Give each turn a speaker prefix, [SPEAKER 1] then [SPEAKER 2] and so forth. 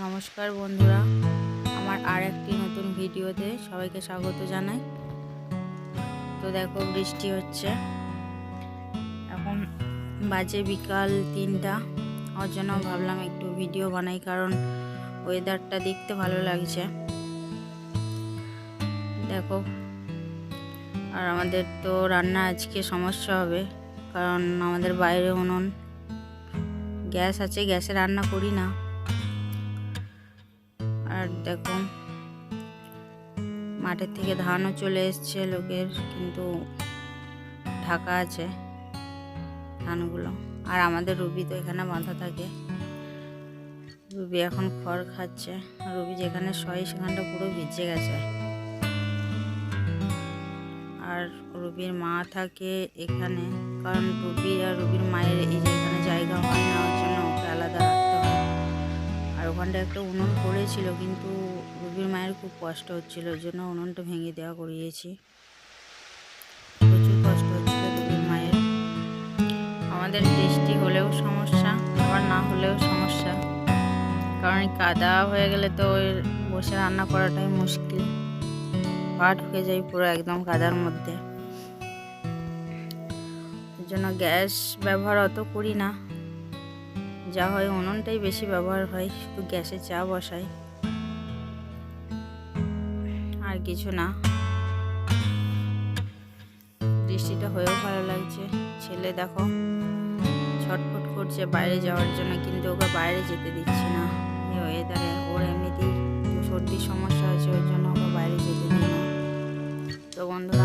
[SPEAKER 1] নমস্কার বন্ধুরা, আমার আর একটি নতুন ভিডিওতে সবাইকে স্বাগত জানাই। তো দেখো, বৃষ্টি হচ্ছে। এখন বাজে বিকাল তিনটা, ওর জন্য ভাবলাম একটু ভিডিও বানাই, কারণ ওয়েদারটা দেখতে ভালো লাগছে। দেখো, আর আমাদের তো রান্না আজকে সমস্যা হবে, কারণ আমাদের বাইরে উনুন, গ্যাস আছে, গ্যাসে রান্না করি না। আর দেখো, মাঠের থেকে ধানও চলে এসছে লোকের, কিন্তু ঢাকা আছে ধানগুলো। আর আমাদের রুবি তো এখানে বাঁধা থাকে। রুবি এখন খড় খাচ্ছে। রুবি যেখানে শয় সেখানটা পুরো ভিজে গেছে। আর রুবির মা থাকে এখানে, কারণ রুবি আর রুবির মায়ের এই যে এখানে জায়গা হয় ওখানটা একটা উনুন পড়েছিল, কিন্তু রুবির মায়ের খুব কষ্ট হচ্ছিল, ওই জন্য উনুনটা ভেঙে দেওয়া করিয়েছি। প্রচুর কষ্ট হচ্ছিল রুবির মায়ের। আমাদের বৃষ্টি হলেও সমস্যা, আবার না হলেও সমস্যা। কারণ কাদা হয়ে গেলে তো ওই বসে রান্না করাটাই মুশকিল। পা ঢুকে যায় পুরো একদম কাদার মধ্যে। জন্য গ্যাস ব্যবহার অত করি না। যা হয় উনুনটাই বেশি ব্যবহার হয়, শুধু গ্যাসে চা বসাই আর কিছু না। বৃষ্টিটা হয়েও ভালো লাগছে। ছেলে দেখো, ছটফট করছে বাইরে যাওয়ার জন্য, কিন্তু ওকে বাইরে যেতে দিচ্ছি না। এই ওয়েদারে ওর এমনিতেই সর্দির সমস্যা আছে ওই জন্য ওকে বাইরে যেতে দিই না। তো বন্ধুরা